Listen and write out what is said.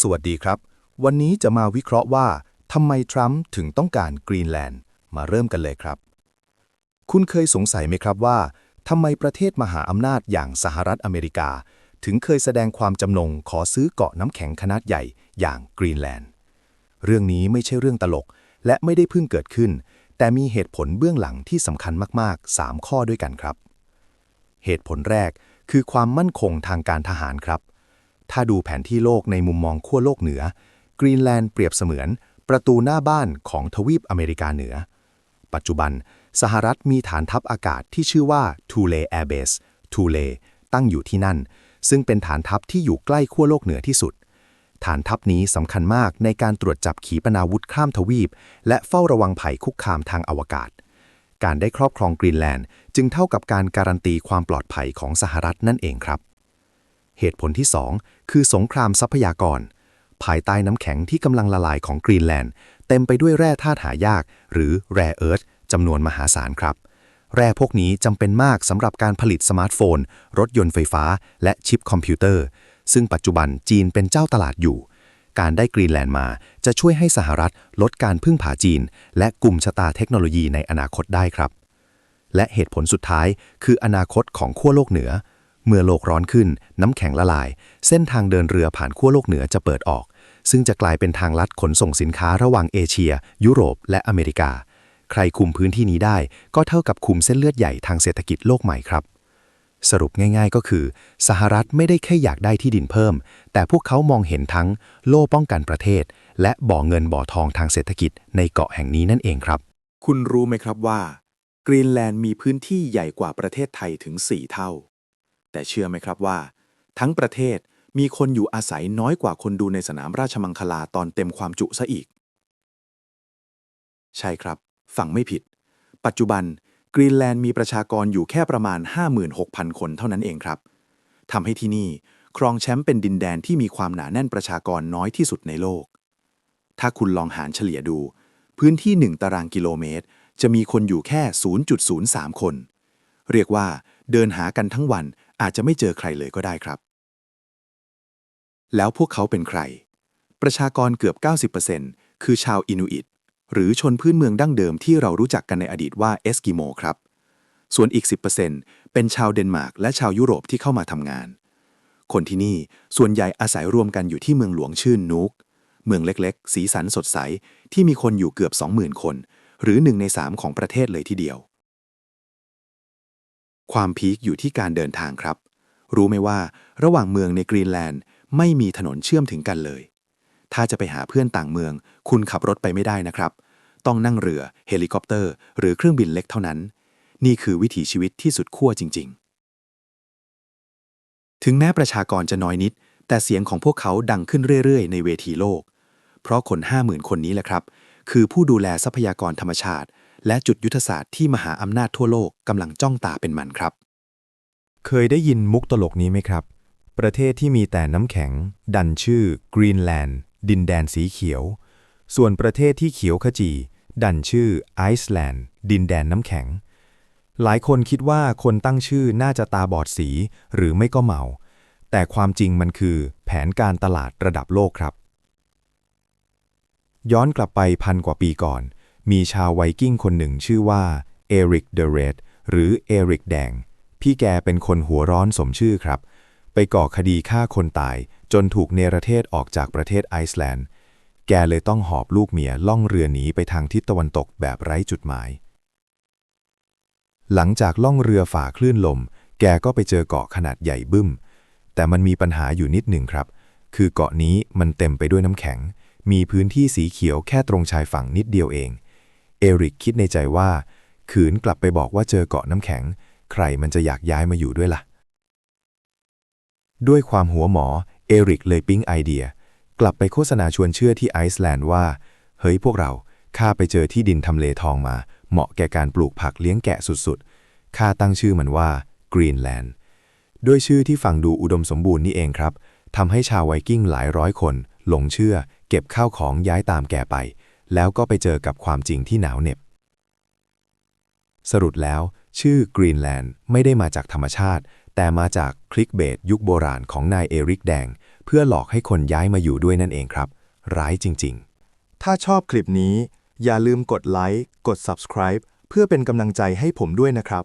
สวัสดีครับ วันนี้จะมาวิเคราะห์ว่าทำไมทรัมป์ถึงต้องการกรีนแลนด์ มาเริ่มกันเลยครับ คุณเคยสงสัยไหมครับว่าทำไมประเทศมหาอำนาจอย่างสหรัฐอเมริกา ถึงเคยแสดงความจำนงขอซื้อเกาะน้ำแข็งขนาดใหญ่อย่างกรีนแลนด์ เรื่องนี้ไม่ใช่เรื่องตลก และไม่ได้เพิ่งเกิดขึ้น แต่มีเหตุผลเบื้องหลังที่สำคัญมากๆ 3 ข้อด้วยกันครับ เหตุผลแรกคือความมั่นคงทางการทหารครับ ถ้าดูแผนที่โลกในมุมมองขั้วโลกเหนือกรีนแลนด์เปรียบเสมือน ประตูหน้าบ้านของทวีปอเมริกาเหนือ ปัจจุบัน สหรัฐมีฐานทัพอากาศที่ชื่อว่า Thule Air Base Thule ตั้งอยู่ที่นั่น ซึ่งเป็นฐานทัพที่อยู่ใกล้ขั้วโลกเหนือที่สุด ฐานทัพนี้สำคัญมากในการตรวจจับขีปนาวุธข้ามทวีป และเฝ้าระวังภัยคุกคามทางอวกาศ การได้ครอบครองกรีนแลนด์ จึงเท่ากับการการันตีความปลอดภัยของสหรัฐนั่นเองครับ เหตุผลที่ 2 คือสงครามทรัพยากร ภายใต้น้ำแข็งที่กำลังละลายของกรีนแลนด์ เต็มไปด้วยแร่ธาตุหายาก หรือแร่เอิร์ธจำนวนมหาศาลครับ แร่พวกนี้จำเป็นมากสำหรับการผลิตสมาร์ทโฟน รถยนต์ไฟฟ้า และชิปคอมพิวเตอร์ ซึ่งปัจจุบันจีนเป็นเจ้าตลาดอยู่ การได้กรีนแลนด์มาจะช่วยให้สหรัฐลดการพึ่งพาจีน และกลุ่มชะตาเทคโนโลยีในอนาคตได้ครับ และเหตุผลสุดท้ายคืออนาคตของขั้วโลกเหนือ เมื่อโลกร้อนขึ้น น้ำแข็งละลาย เส้นทางเดินเรือผ่านขั้วโลกเหนือจะเปิดออก ซึ่งจะกลายเป็นทางลัดขนส่งสินค้าระหว่างเอเชีย ยุโรป และอเมริกา ใครคุมพื้นที่นี้ได้ ก็เท่ากับคุมเส้นเลือดใหญ่ทางเศรษฐกิจโลกใหม่ครับ สรุปง่ายๆก็คือ สหรัฐไม่ได้แค่อยากได้ที่ดินเพิ่ม แต่พวกเขามองเห็นทั้งโล่ป้องกันประเทศ และบ่อเงินบ่อทองทางเศรษฐกิจในเกาะแห่งนี้นั่นเองครับ คุณรู้ไหมครับว่ากรีนแลนด์มีพื้นที่ใหญ่กว่าประเทศไทยถึง 4 เท่า แต่เชื่อไหมครับว่า ทั้งประเทศมีคนอยู่อาศัยน้อยกว่าคนดูในสนามราชมังคลาตอนเต็มความจุซะอีก ใช่ครับฟังไม่ผิด ปัจจุบันกรีนแลนด์มีประชากรอยู่แค่ประมาณ 56,000 คนเท่านั้นเองครับทำให้ที่นี่ครองแชมป์เป็นดินแดนที่มีความหนาแน่นประชากรน้อยที่สุดในโลก ถ้าคุณลองหารเฉลี่ยดู พื้นที่ 1 ตารางกิโลเมตร จะมีคนอยู่แค่ 0.03 คน เรียกว่าเดินหากันทั้งวัน อาจจะไม่เจอใครเลยก็ได้ครับ แล้วพวกเขาเป็นใคร ประชากรเกือบ 90%คือชาวอินูอิต หรือชนพื้นเมืองดั้งเดิมที่เรารู้จักกันในอดีตว่าเอสกิโมครับ ส่วนอีก 10%เป็นชาวเดนมาร์กและชาวยุโรปที่เข้ามาทำงาน คนที่นี่ส่วนใหญ่อาศัยรวมกันอยู่ที่เมืองหลวงชื่นนูกเมืองเล็กๆ สีสันสดใสที่มีคนอยู่เกือบ 20,000 คน หรือ1ใน3ของประเทศเลยทีเดียว ความพีคอยู่ที่การเดินทางครับ รู้ไหมว่าระหว่างเมืองในกรีนแลนด์ไม่มีถนนเชื่อมถึงกันเลย ถ้าจะไปหาเพื่อนต่างเมือง คุณขับรถไปไม่ได้นะครับ ต้องนั่งเรือ เฮลิคอปเตอร์ หรือเครื่องบินเล็กเท่านั้น นี่คือวิถีชีวิตที่สุดขั้วจริง ๆ ถึงแม้ประชากรจะน้อยนิด แต่เสียงของพวกเขาดังขึ้นเรื่อยๆ ในเวทีโลก เพราะคน 50,000 คนนี้แหละครับ คือผู้ดูแลทรัพยากรธรรมชาติ และจุดยุทธศาสตร์ที่มหาอำนาจทั่วโลกกำลังจ้องตาเป็นมันครับ เคยได้ยินมุกตลกนี้ไหมครับ ประเทศที่มีแต่น้ำแข็ง ดันชื่อกรีนแลนด์ดินแดนสีเขียว ส่วนประเทศที่เขียวขจี ดันชื่อไอซ์แลนด์ดินแดนน้ำแข็ง หลายคนคิดว่าคนตั้งชื่อน่าจะตาบอดสีหรือไม่ก็เมา แต่ความจริงมันคือแผนการตลาดระดับโลกครับย้อนกลับไปพันกว่าปีก่อน มีชาวไวกิ้งคนหนึ่งชื่อว่าเอริกเดเรดหรือเอริกแดง พี่แกเป็นคนหัวร้อนสมชื่อครับ ไปก่อคดีฆ่าคนตายจนถูกเนรเทศออกจากประเทศไอซ์แลนด์ แกเลยต้องหอบลูกเมียล่องเรือหนีไปทางทิศตะวันตกแบบไร้จุดหมาย หลังจากล่องเรือฝ่าคลื่นลม แกก็ไปเจอเกาะขนาดใหญ่บึ้ม แต่มันมีปัญหาอยู่นิดหนึ่งครับ คือเกาะนี้มันเต็มไปด้วยน้ำแข็ง มีพื้นที่สีเขียวแค่ตรงชายฝั่งนิดเดียวเอง เอริกคิดในใจว่า ขืนกลับไปบอกว่าเจอเกาะน้ำแข็ง ใครมันจะอยากย้ายมาอยู่ด้วยล่ะ ด้วยความหัวหมอ เอริกเลยปิ๊งไอเดีย กลับไปโฆษณาชวนเชื่อที่ไอซ์แลนด์ว่า เฮ้ยพวกเรา ข้าไปเจอที่ดินทำเลทองมา เหมาะแก่การปลูกผักเลี้ยงแกะสุดๆ ข้าตั้งชื่อมันว่ากรีนแลนด์ ด้วยชื่อที่ฟังดูอุดมสมบูรณ์นี่เองครับทำให้ชาวไวกิ้งหลายร้อยคน หลงเชื่อ เก็บข้าวของย้ายตามแกไป แล้วก็ไปเจอกับความจริงที่หนาวเหน็บ สรุปแล้ว ชื่อกรีนแลนด์ไม่ได้มาจากธรรมชาติ แต่มาจากคลิกเบตยุคโบราณของนายเอริกแดง เพื่อหลอกให้คนย้ายมาอยู่ด้วยนั่นเองครับ ร้ายจริง ๆ ถ้าชอบคลิปนี้ อย่าลืมกดไลค์กด subscribe เพื่อเป็นกำลังใจให้ผมด้วยนะครับ